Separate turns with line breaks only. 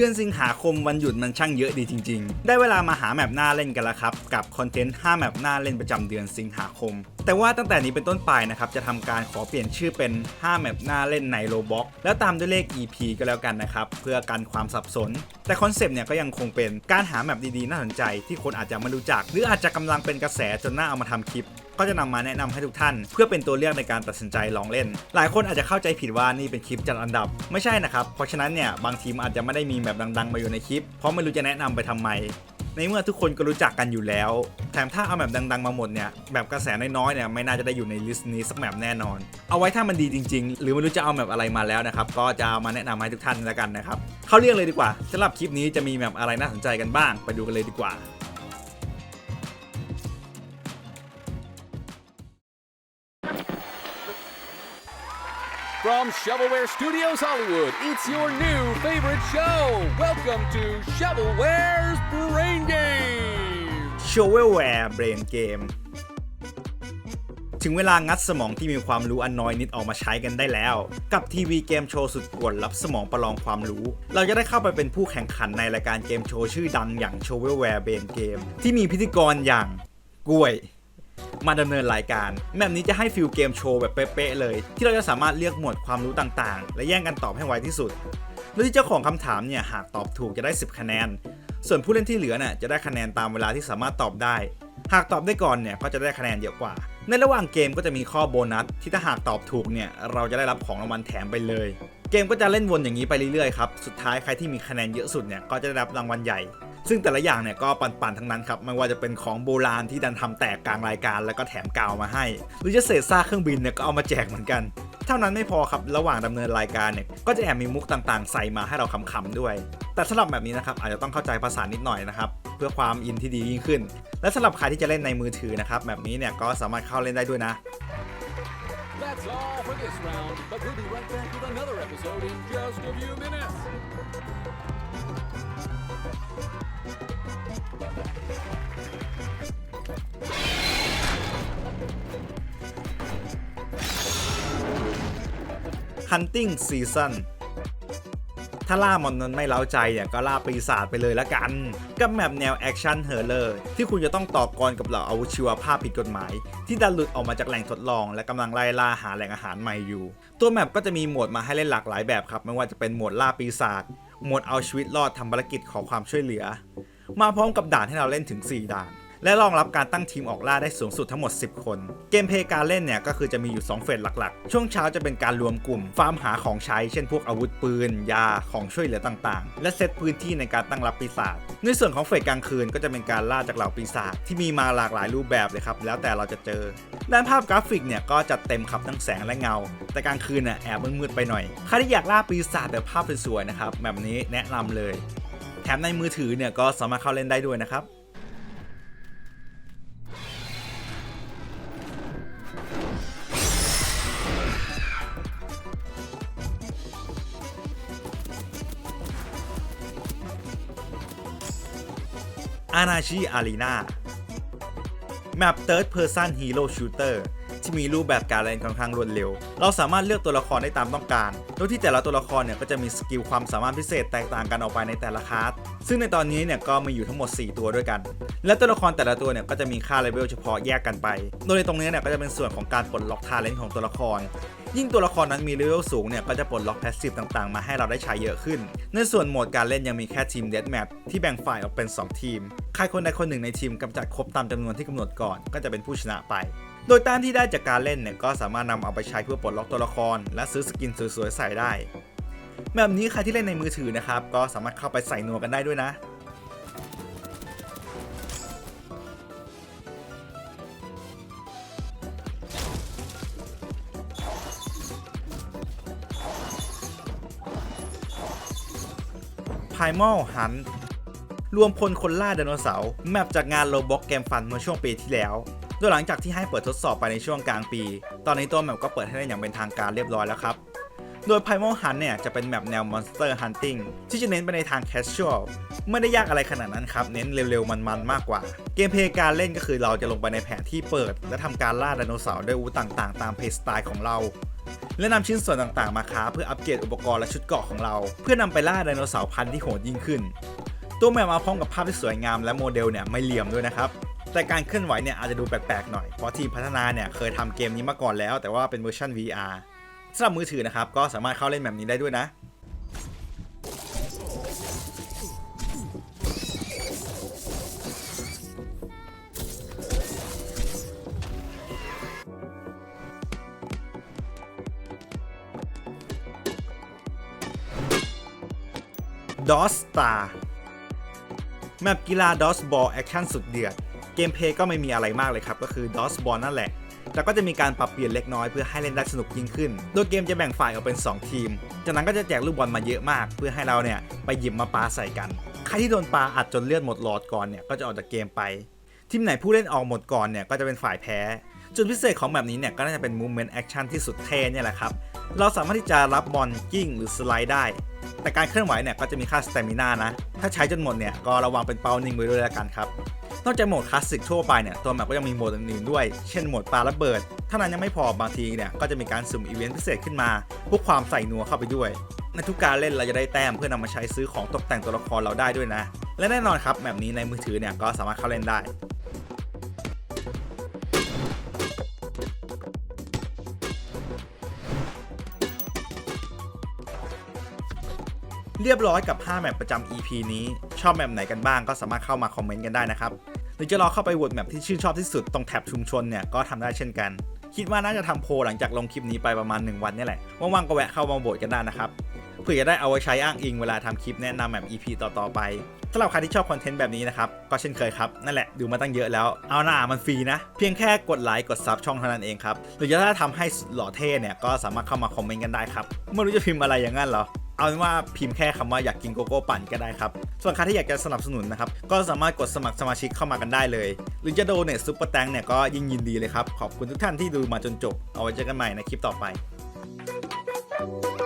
ดือนสิงหาคมวันหยุดมันช่างเยอะดีจริง ๆ ได้เวลามาหาแมปหน้าเล่นกันแล้วครับ กับคอนเทนต์5แมปหน้าเล่นประจำเดือนสิงหาคมแต่ว่าตั้งแต่นี้เป็นต้นไปนะครับจะทำการขอเปลี่ยนชื่อเป็น 5 แมปหน้าเล่นในโลบ็อกแล้วตามด้วยเลข EP ก็แล้วกันนะครับ เพื่อกันความสับสน แต่คอนเซปต์เนี่ยก็ยังคงเป็นการหาแมปดีๆ น่าสนใจที่คนอาจจะไม่รู้จัก หรืออาจจะกำลังเป็นกระแสจนน่าเอามาทำคลิป ก็จะนำมาแนะนำให้ทุกท่าน เพื่อเป็นตัวเลือกในการตัดสินใจลองเล่น หลายคนอาจจะเข้าใจผิดว่านี่เป็นคลิปจัดอันดับ ไม่ใช่นะครับเพราะฉะนั้นเนี่ยบางทีมอาจจะไม่ได้มีแบบดัง ๆ มาอยู่ในคลิปเพราะไม่รู้จะแนะนำไปทำไม ในเมื่อทุกคนก็รู้จักกันอยู่แล้ว แถมถ้าเอาแบบดัง ๆ มาหมดเนี่ยแบบกระแสน้อยๆเนี่ยไม่น่าจะได้อยู่ในลิสต์นี้สักแบบแน่นอน เอาไว้ถ้ามันดีจริง ๆ หรือไม่รู้จะเอาแบบอะไรมาแล้วนะครับก็จะามาแนะนำให้ทุกท่านแล้วกันนะครับเข้าเรื่องเลยดีกว่าสำหรับคลิปนี้จะมีแบบอะไรน่าสนใจกันบ้าง ไปดูกันเลยดีกว่า
From Shovelware Studios Hollywood, it's your new favorite show. Welcome to Shovelware's Brain Game.
s h o v e l w a r e Brain Game ถึงเวลางัดสมองที่มีความรู้อันน้อยนิดออกมาใช้กันได้แล้ว กับทีวีเกมโชว์สุดกวนรับสมองประลองความรู้ เราจะได้เข้าไปเป็นผู้แข่งขันในรายการเกมโชว์ชื่อดังอย่าง s h o v e l w a r e Brain Game ที่มีพิธีกรอย่างกล้วย มาดำเนินรายการแบบนี้จะให้ฟิลเกมโชว์แบบเป๊ะๆเลย ที่เราจะสามารถเลือกหมวดความรู้ต่างๆ และแย่งกันตอบให้ไวที่สุดโดยที่เจ้าของคำถามเนี่ยหากตอบถูกจะได้ 10 คะแนน ส่วนผู้เล่นที่เหลือเนี่ยจะได้คะแนนตามเวลาที่สามารถตอบได้ หากตอบได้ก่อนเนี่ยก็จะได้คะแนนเยอะกว่า ในระหว่างเกมก็จะมีข้อโบนัสที่ถ้าหากตอบถูกเนี่ยเราจะได้รับของรางวัลแถมไปเลย เกมก็จะเล่นวนอย่างนี้ไปเรื่อยๆครับ สุดท้ายใครที่มีคะแนนเยอะสุดเนี่ยก็จะได้รับรางวัลใหญ่ ซึ่งแต่ละอย่างเนี่ยก็ปั่นๆทั้งนั้นครับไม่ว่าจะเป็นของโบราณที่ดันทำแตกกลางรายการแล้วก็แถมกาวมาให้ หรือจะเศษซากเครื่องบินเนี่ยก็เอามาแจกเหมือนกัน เท่านั้นไม่พอครับระหว่างดำเนินรายการเนี่ยก็จะแอบมีมุกต่างๆ ใส่มาให้เราขำๆด้วย แต่สำหรับแบบนี้นะครับอาจจะต้องเข้าใจภาษานิดหน่อยนะครับเพื่อความอินที่ดียิ่งขึ้น และสำหรับใครที่จะเล่นในมือถือนะครับแบบนี้เนี่ยก็สามารถเข้าเล่นได้ด้วยนะ
That's all for this round, but we'll be right back with another episode in just a few minutes.
Hunting Season ถ้าล่ามอนนั้นไม่เล้าใจเนี่ยก็ล่าปีศาจไปเลยละกัน กับแมปแนวแอคชั่นเฮอร์เลอร์ที่คุณจะต้องต่อกรกับเหล่าอาวุธชีวภาพผิดกฎหมาย ที่ดันหลุดออกมาจากแหล่งทดลอง และกำลังไล่ล่าหาแหล่งอาหารใหม่อยู่ ตัวแมปก็จะมีโหมดมาให้เล่นหลากหลายแบบครับไม่ว่าจะเป็นโหมดล่าปีศาจโหมดเอาชีวิตรอดทำภารกิจขอความช่วยเหลือ มาพร้อมกับด่านให้เราเล่นถึง 4 ด่าน และรองรับการตั้งทีมออกล่าได้สูงสุดทั้งหมด 10 คน เกมเพย์การเล่นเนี่ยก็คือจะมีอยู่ 2 เฟสหลักๆ ช่วงเช้าจะเป็นการรวมกลุ่ม ฟาร์มหาของใช้ เช่นพวกอาวุธปืน ยา ของช่วยเหลือต่างๆ และเซตพื้นที่ในการตั้งรับปีศาจ ในส่วนของเฟสกลางคืนก็จะเป็นการล่าจากเหล่าปีศาจที่มีมาหลากหลายรูปแบบเลยครับ แล้วแต่เราจะเจอ ด้านภาพกราฟิกเนี่ยก็จัดเต็มครับทั้งแสงและเงา แต่กลางคืนน่ะแอบมืดๆไปหน่อย ใครที่อยากล่าปีศาจแบบภาพสวยๆนะครับ แบบนี้แนะนำเลย แถมในมือถือเนี่ยก็สามารถเข้าเล่นได้ด้วยนะครับ อานาชิอารีนาแมป Third Person Hero Shooter ที่มีรูปแบบการเล่นค่อนข้างรวดเร็ว เราสามารถเลือกตัวละครได้ตามต้องการโดยที่แต่ละตัวละครเนี่ยก็จะมีสกิลความสามารถพิเศษแตกต่างกันออกไปในแต่ละคาสซึ่งในตอนนี้เนี่ยก็มีอยู่ทั้งหมด 4 ตัวด้วยกัน และตัวละครแต่ละตัวเนี่ยก็จะมีค่าเลเวลเฉพาะแยกกันไป โดยในตรงนี้เนี่ยก็จะเป็นส่วนของการปลดล็อกทาเลนต์ของตัวละคร ยิ่งตัวละครนั้นมีเลเวลสูงเนี่ยก็จะปลดล็อกแพสซีฟต่างๆ มาให้เราได้ใช้เยอะขึ้น ในส่วนโหมดการเล่นยังมีแค่ทีมเดดแมทที่แบ่งฝ่ายออกเป็น 2 ทีม ใครคนใดคนหนึ่งในทีมกำจัดครบตามจำนวนที่กำหนดก่อนก็จะเป็นผู้ชนะไป โดยแต้มที่ได้จากการเล่นเนี่ยก็สามารถนำเอาไปใช้เพื่อปลดล็อกตัวละคร และซื้อสกินสวยๆใส่ได้แบบนี้ใครที่เล่นในมือถือนะครับก็สามารถเข้าไปใส่นัวกันได้ด้วยนะ Primal Hunt รวมพลคนล่าไดโนเสาร์แมปจากงานโลบ็อกเกมฟันเมื่อช่วงปีที่แล้ว โดยหลังจากที่ให้เปิดทดสอบไปในช่วงกลางปี ตอนนี้ตัวแมปก็เปิดให้เล่นอย่างเป็นทางการเรียบร้อยแล้วครับ โดย Primal Hunt เนี่ยจะเป็นแมปแนว Monster Hunting ที่จะเน้นไปในทาง Casual ไม่ได้ยากอะไรขนาดนั้นครับ เน้นเร็วๆ มันๆ มากกว่า เกมเพลย์การเล่นก็คือเราจะลงไปในแผนที่เปิด และทำการล่าไดโนเสาร์ด้วยอาวุธต่างๆ ตามเพลย์สไตล์ของเราและนำชิ้นส่วนต่างๆ มาค้าเพื่ออัปเกรดอุปกรณ์และชุดเกราะของเรา เพื่อนำไปล่าไดโนเสาร์พันธุ์ที่โหดยิ่งขึ้น ตัวแมปมาพร้อมกับภาพที่สวยงามและโมเดลเนี่ยไม่เหลี่ยมด้วยนะครับ แต่การเคลื่อนไหวเนี่ยอาจจะดูแปลกๆหน่อย เพราะทีมพัฒนาเนี่ยเคยทำเกมนี้มาก่อนแล้ว แต่ว่าเป็นเวอร์ชัน VR สำหรับมือถือนะครับ ก็สามารถเข้าเล่นแบบนี้ได้ด้วยนะ ดอสตาแมปกีฬาดอสบอลแอคชั่นสุดเดือด มเพลย์ก็ไม่มีอะไรมากเลยครับ ก็คือดอสบอลนั่นแหละแต่ก็จะมีการปรับเปลี่ยนเล็กน้อยเพื่อให้เล่นได้สนุกยิ่งขึ้น โดยเกมจะแบ่งฝ่ายออกเป็น 2 ทีม จากนั้นก็จะแจกลูกบอลมาเยอะมาก เพื่อให้เราเนี่ยไปหยิบมาปาใส่กัน ใครที่โดนปาอัดจนเลือดหมดหลอดก่อนเนี่ยก็จะออกจากเกมไป ทีมไหนผู้เล่นออกหมดก่อนเนี่ยก็จะเป็นฝ่ายแพ้ จุดพิเศษของแบบนี้เนี่ยก็น่าจะเป็น Movement Action ที่สุดเท่เนี่ยแหละครับ เราสามารถที่จะรับบอลกิ้งหรือสไลด์ได้ แต่การเคลื่อนไหวเนี่ยก็จะมีค่าสเตมินานะ ถ้าใช้จนหมดเนี่ยก็ระวังเป็นเป้านิ่งไว้ด้วยแล้วกันครับ นอกจากโหมดคลาสสิกทั่วไปเนี่ยตัวแมปก็ยังมีโหมดอื่นๆด้วย เช่นโหมดปาระเบิดถ้านั้นยังไม่พอบางทีเนี่ยก็จะมีการสุ่มอีเวนต์พิเศษขึ้นมาพวกความใส่นัวเข้าไปด้วยในทุกการเล่นเราจะได้แต้มเพื่อนำมาใช้ซื้อของตกแต่งตัวละครเราได้ด้วยนะ และแน่นอนครับแบบนี้ในมือถือเนี่ยก็สามารถเข้าเล่นได้ เรียบร้อยกับ 5 แมปประจำ EP นี้ ชอบแมปไหนกันบ้างก็สามารถเข้ามาคอมเมนต์กันได้นะครับ หรือจะรอเข้าไปโหวตแมปที่ชื่นชอบที่สุดตรงแท็บชุมชนเนี่ยก็ทำได้เช่นกัน คิดว่าน่าจะทำโพลหลังจากลงคลิปนี้ไปประมาณ 1 วันนี่แหละ ว่างๆก็แวะเข้ามาโหวตกันได้นะครับ เพื่อจะได้เอาไว้ใช้อ้างอิงเวลาทำคลิปแนะนำแมป EP ต่อๆไปสำหรับใครที่ชอบคอนเทนต์แบบนี้นะครับ ก็เช่นเคยครับ นั่นแหละดูมาตั้งเยอะแล้ว เอาหน้ามันฟรีนะ เพียงแค่กดไลค์กดซับช่องเท่านั้นเองครับ หรือจะถ้าทำให้หล่อเท่เนี่ย ก็สามารถเข้ามาคอมเมนต์กันได้ครับ ไม่รู้จะพิมพ์อะไรอย่างนั้นหรอ เอาเป็นว่าพิมพ์แค่คำว่าอยากกินโกโก้ปั่นก็ได้ครับ ส่วนใครที่อยากจะสนับสนุนนะครับ ก็สามารถกดสมัครสมาชิกเข้ามากันได้เลย หรือจะโดเนทซุปเปอร์แตงเนี่ยก็ยิ่งยินดีเลยครับ ขอบคุณทุกท่านที่ดูมาจนจบ เอาไว้เจอกันใหม่ในคลิปต่อไป Thank you.